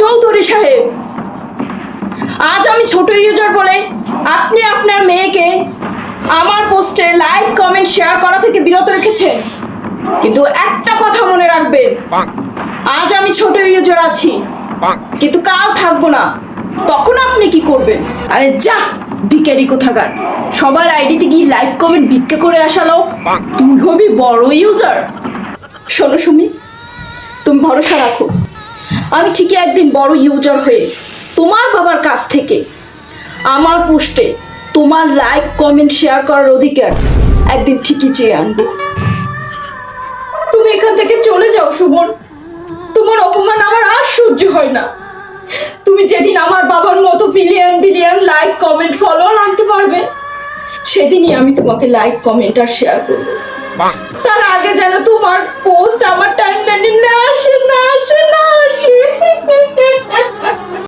চৌধুরী সাহেব, আজ আমি ছোট ইউজার বলে আপনি আপনার মেয়েকে আমার পোস্টে লাইক, কমেন্ট, শেয়ার করা থেকে বিরত রেখেছেন কিন্তু একটা কথা মনে রাখবেন, আজ আমি ছোট ইউজার আছি। কিন্তু কাল থাকব না, তখন আপনি কি করবেন? আরে যা, ভিখারি কোথাকার। সবার আইডিতে গিয়ে লাইক, কমেন্ট, ভিক্ষা করে আসালো। তুই হবি বড় ইউজার। শোনো সুমি, তুমি ভরসা রাখো। আমি ঠিকই একদিন বড় ইউজার হয়ে তোমার বাবার কাছ থেকে আমার পোস্টে তোমার লাইক কমেন্ট শেয়ার করার অধিকার একদিন ঠিকই চেয়ে আনব। তুমি এখান থেকে চলে যাও সুমন। তোমার অপমান আমার আর সহ্য হয় না। তুমি যেদিন আমার বাবার মতো billion billion like comment follower আনতে পারবে সেদিনই আমি তোমাকে লাইক কমেন্ট আর শেয়ার করব। তার আগে যেন তোমার